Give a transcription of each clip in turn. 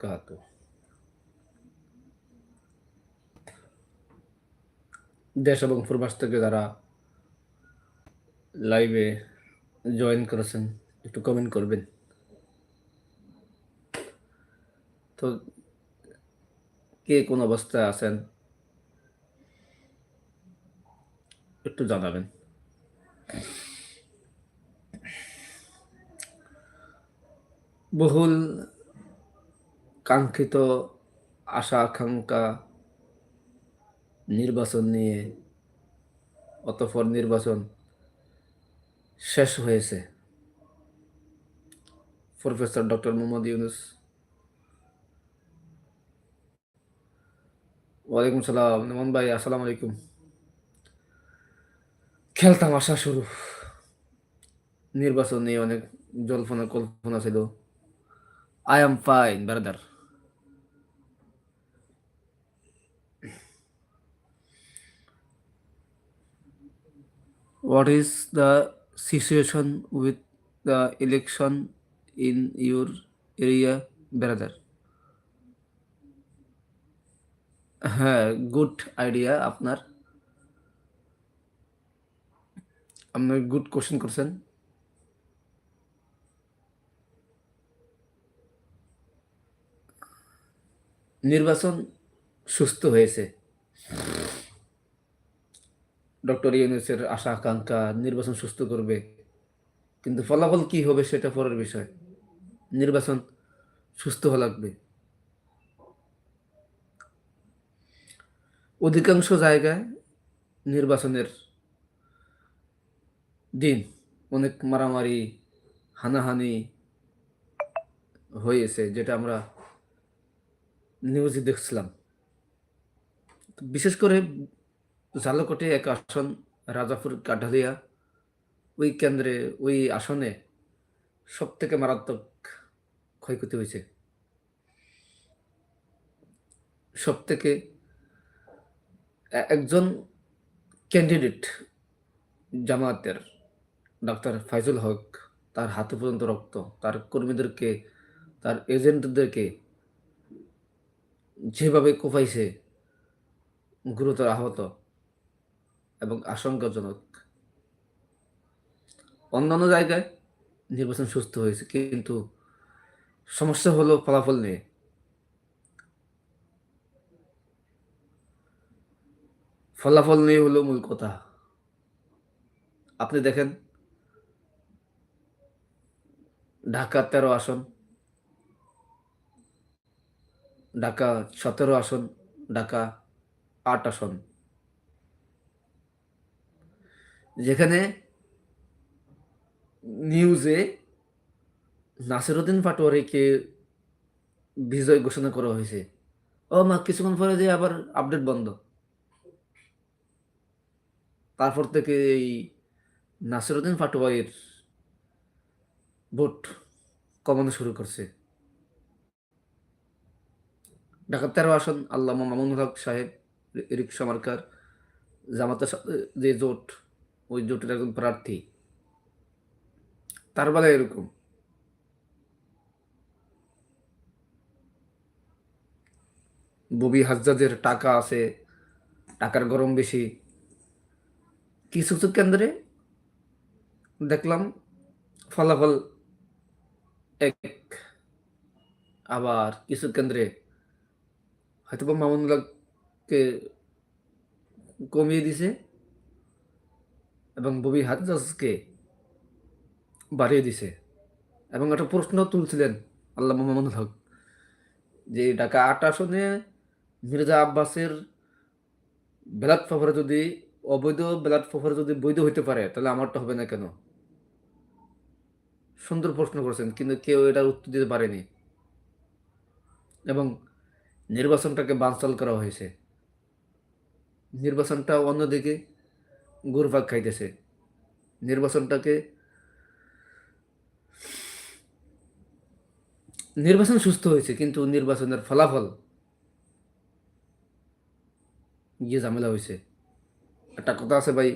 বারাকাতু দেশ এবং প্রবাস থেকে যারা লাইভে জয়েন করেছেন, একটু কমেন্ট করবেন। তো কে কোন অবস্থায় আছেন, একটু জানাবেন। বহুল কাঙ্ক্ষিত আশা আকাঙ্ক্ষা নির্বাচন নিয়ে অতঃপর নির্বাচন শেষ হয়েছে। Professor doctor Mohammad Yunus. ওয়ালাইকুম সালাম। নমন ভাই, আসসালামু আলাইকুম। খেলতাম আসা শুরু। নির্বাচন নিয়ে অনেক জল্পনা কল্পনা ছিল। I am fine, brother. What is the situation with the election in your area brother হ্যাঁ গুড আইডিয়া আপনার আপনি গুড কোশ্চেন করছেন নির্বাচন সুস্থ হয়েছে ডক্টর ইউনুসের আশা, আকাঙ্ক্ষা, নির্বাচন সুস্থ করবে। কিন্তু ফলাফল কি হবে সেটা পরের বিষয়। নির্বাচন সুস্থ হওয়া লাগবে। অধিকাংশ জায়গায় নির্বাচনের দিন অনেক মারামারি, হানাহানি হয়েছে, যেটা আমরা নিউজে দেখছিলাম। বিশেষ করে জালকোটে এক আসন রাজাপুর কাঠালিয়া ওই কেন্দ্রে, ওই আসনে সব থেকে মারাত্মক ক্ষয়ক্ষতি হয়েছে। সব থেকে একজন ক্যান্ডিডেট জামায়াতের ডাক্তার ফাইজুল হক, তার হাতে পর্যন্ত রক্ত, তার কর্মীদেরকে, তার এজেন্টদেরকে যেভাবে কোপাইছে, গুরুতর আহত এবং আশঙ্কাজনক। অন্যান্য জায়গায় নির্বাচন সুস্থ হয়েছে, কিন্তু সমস্যা হলো ফলাফল নিয়ে। ফলাফল নিয়ে হলো মূল কথা। আপনি দেখেন, ঢাকা তেরো আসন, ঢাকা সতেরো আসন, ঢাকা আট আসন। যেখানে নিউজে নাসিরুদ্দিন পাটোয়ারিকে বিজয় ঘোষণা করা হয়েছে। ও মা, কিছুক্ষণ পরে যে আবার আপডেট বন্ধ। তারপর থেকে এই নাসিরুদ্দিন পাটোয়ারির ভোট কমানো শুরু করছে। ঢাকা তেরো আসন আল্লাহ মামুন হক সাহেব রিক্সা মার্কার জামাতের সাথে যে জোট ওই জোটের একজন প্রার্থী। তার বেলায় এরকম। ববি হাজদাদের টাকা আছে, টাকার গরম বেশি। কিছু কিছু কেন্দ্রে? দেখলাম ফলাফল এক। আবার কিছু কেন্দ্রে হয়তো বা মামুনুল্লাহকে কমিয়ে দিছে। এবং ববি হাজকে বাড়িয়ে দিছে। এবং একটা প্রশ্ন তুলছিলেন আল্লাহ মামুনুল হক, যে ঢাকা আট আসনে মির্জা আব্বাসের ব্যালট পেপারে যদি, অবৈধ ব্যালট পেপারে যদি বৈধ হইতে পারে, তাহলে আমারটা হবে না কেন? সুন্দর প্রশ্ন করেছেন, কিন্তু কেউ এটার উত্তর দিতে পারেনি। এবং নির্বাচনটাকে বানচাল করা হয়েছে। নির্বাচনটা অন্যদিকে ঘুরপাক খাইতেছে। নির্বাচনটাকে নির্বাচন সুস্থ হয়েছে, কিন্তু নির্বাচনের ফলাফল গিয়ে ঝামেলা হয়েছে। একটা কথা আছে ভাই,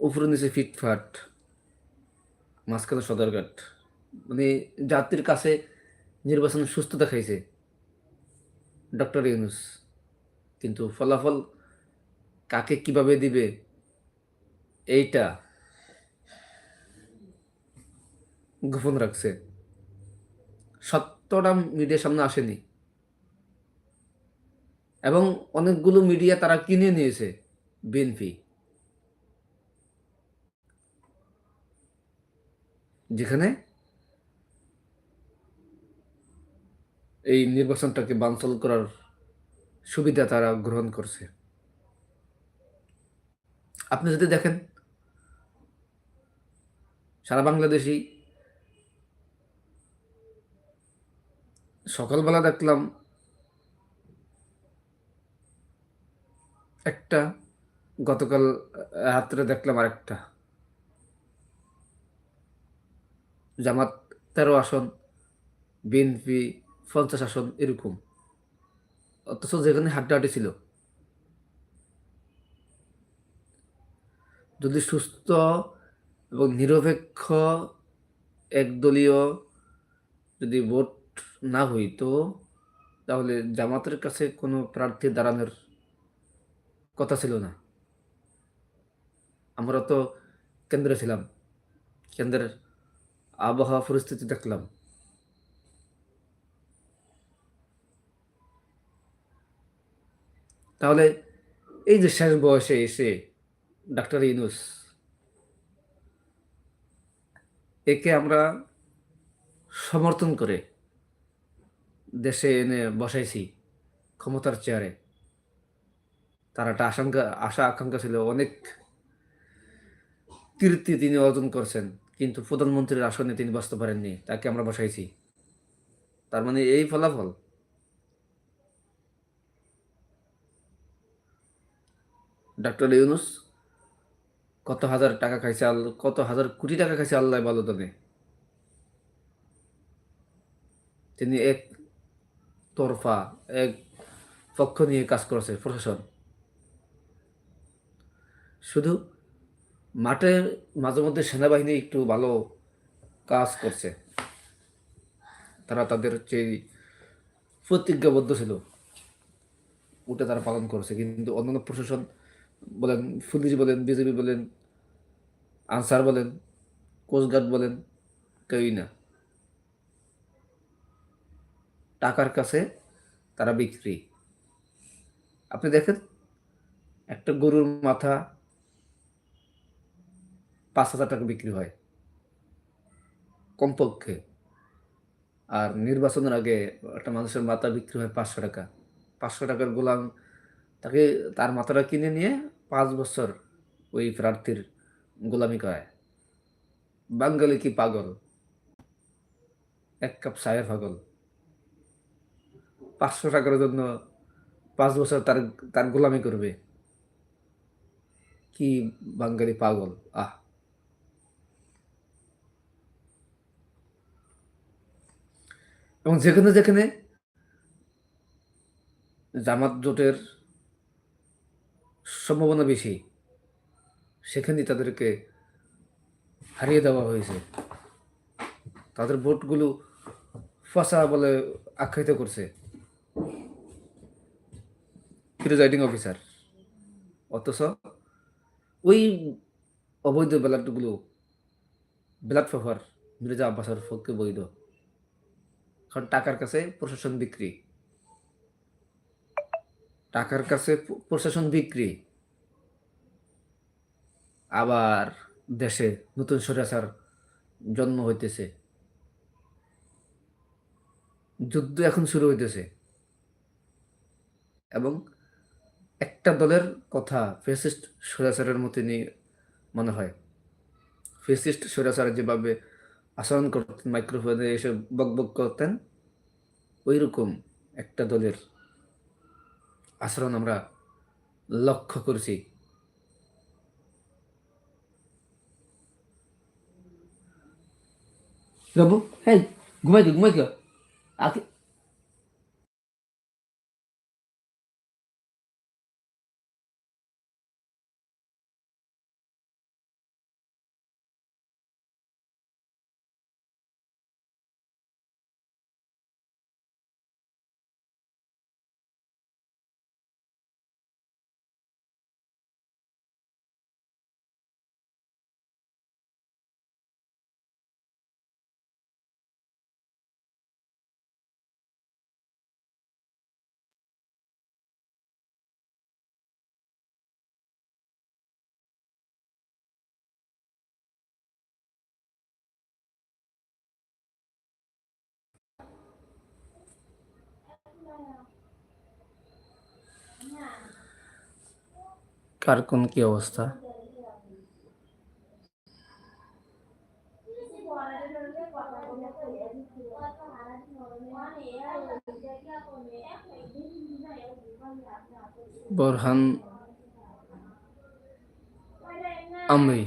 উপরে নিচে ফিটফাট, মাঝখানে সদরঘাট। মানে জাতির কাছে নির্বাচন সুস্থ দেখাইছে ডক্টর ইউনুস, কিন্তু ফলাফল কাকে কীভাবে দিবে? এইটা গোপন রাখছে। সত্যটা মিডিয়ার সামনে আসেনি। এবং অনেকগুলো মিডিয়া তারা কিনে নিয়েছে বিএনপি। যেখানে এই নির্বাচনটাকে বানচল করার সুবিধা তারা গ্রহণ করছে। আপনি যদি দেখেন সারা বাংলাদেশি সকালবেলা দেখলাম একটা, গতকাল রাত্রে দেখলাম আরেকটা। জামাত তেরো আসন, বিএনপি পঞ্চাশ আসন এরকম। অথচ যেখানে হাড্ডাহাড্ডি ছিল। যদি সুস্থ এবং নিরপেক্ষ একদলীয় যদি ভোট না হইতো, তাহলে জামাতের কাছে কোনো প্রার্থী দাঁড়ানোর কথা ছিল না। আমরা তো কেন্দ্রে ছিলাম, কেন্দ্রের আবহাওয়া পরিস্থিতি দেখলাম। তাহলে এই যে শেষ বয়সে এসে ডাক্তার ইনুস একে আমরা সমর্থন করে দেশে এনে বসাইছি ক্ষমতার চেয়ারে। তার একটা আশঙ্কা, আশা, আকাঙ্ক্ষা ছিল, অনেক কীর্তি তিনি অর্জন করছেন, কিন্তু প্রধানমন্ত্রীর আসনে তিনি বসতে পারেননি, তাকে আমরা বসাইছি। তার মানে এই ফলাফল। ডক্টর ইউনুস কত হাজার টাকা খাইছে আল্লাহ, কত হাজার কোটি টাকা খাইছে আল্লাহ ভালো জানে তিনি এক তরফা, এক পক্ষ নিয়ে কাজ করেছে, প্রশাসন। শুধু মাঠে মাঝে মধ্যে সেনাবাহিনী একটু ভালো কাজ করছে। তারা তাদের যে প্রতিজ্ঞাবদ্ধ ছিল। ওটা তারা পালন করছে, কিন্তু অন্যান্য প্রশাসন বলেন, পুলিশ বলেন, বিজেপি বলেন, আনসার বলেন কোস্টগার্ড বলেন, কেউই না। টাকার কাছে তারা বিক্রি। আপনি দেখেন, একটা গরুর মাথা পাঁচ হাজার টাকা বিক্রি হয় কমপক্ষে। আর নির্বাচনের আগে একটা মানুষের মাথা বিক্রি হয় পাঁচশো টাকা। পাঁচশো টাকার গোলাম তাকে তার মাথাটা কিনে নিয়ে পাঁচ বছর ওই প্রার্থীর গোলামি করায়। বাঙালি কি পাগল? এক কাপ চায়ের পাগল। পাঁচশো টাকার জন্য পাঁচ বছর তার তার গোলামি করবে। কি বাঙালি পাগল? আহ। এবং যেখানে যেখানে জামাত জোটের সম্ভাবনা বেশি। সেখানে তাদেরকে হারিয়ে দেওয়া হয়েছে। তাদের ভোটগুলো ফসা বলে আখ্যায়িত করছে। Presiding officer. অথচ ওই অবৈধ ব্যালটগুলো ব্যালট পেপার মির্জা আব্বাসের পক্ষে বৈধ। কারণ টাকার কাছে প্রশাসন বিক্রি। টাকার কাছে প্রশাসন বিক্রি। আবার দেশে নতুন স্বৈরাচার জন্ম হইতেছে। যুদ্ধ এখন শুরু হইতেছে। এবং একটা দলের কথা ফেসিস্ট স্বৈরাচারের নিয়ে মনে হয়। ফেসিস্ট স্বৈরাচার যেভাবে আচরণ করতেন, মাইক্রোফোনে এসে বক বক করতেন ওই রকম একটা দলের আচরণ আমরা লক্ষ্য করছি। বাবু হ্যাঁ ঘুমাই ঘুমাই আগে কার কোন কি অবস্থা? বোরহান আমি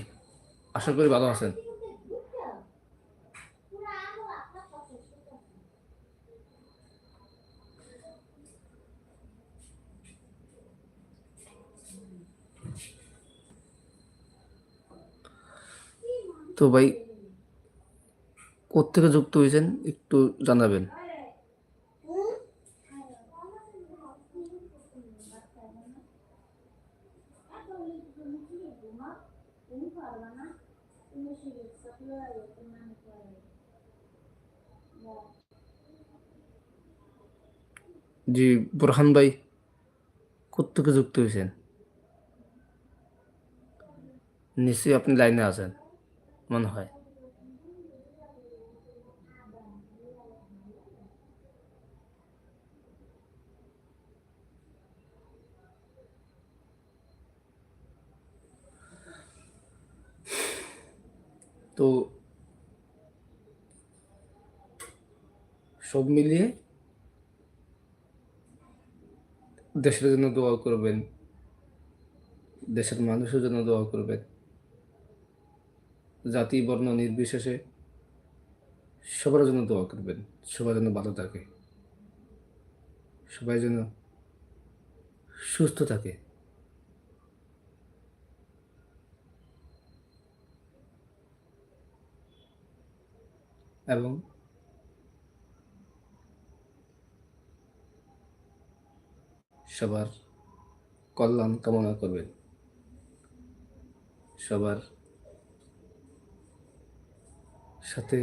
আশা করি ভালো আছেন। তো ভাই, কোত্থেকে যুক্ত হয়েছেন একটু জানাবেন? জি, বুরহান ভাই, কোত্থেকে যুক্ত হয়েছেন? নিশ্চয়ই আপনি লাইনে আছেন। মনে হয়। তো সব মিলিয়ে দেশের জন্য দোয়া করবেন দেশের মানুষের জন্য দোয়া করবেন। জাতি, বর্ণ, নির্বিশেষে সবার জন্য দোয়া করবেন, সবার জন্য ভালো থাকে। সবাই যেন সুস্থ থাকে। এবং সবার কল্যাণ কামনা করবেন। সবার সাথে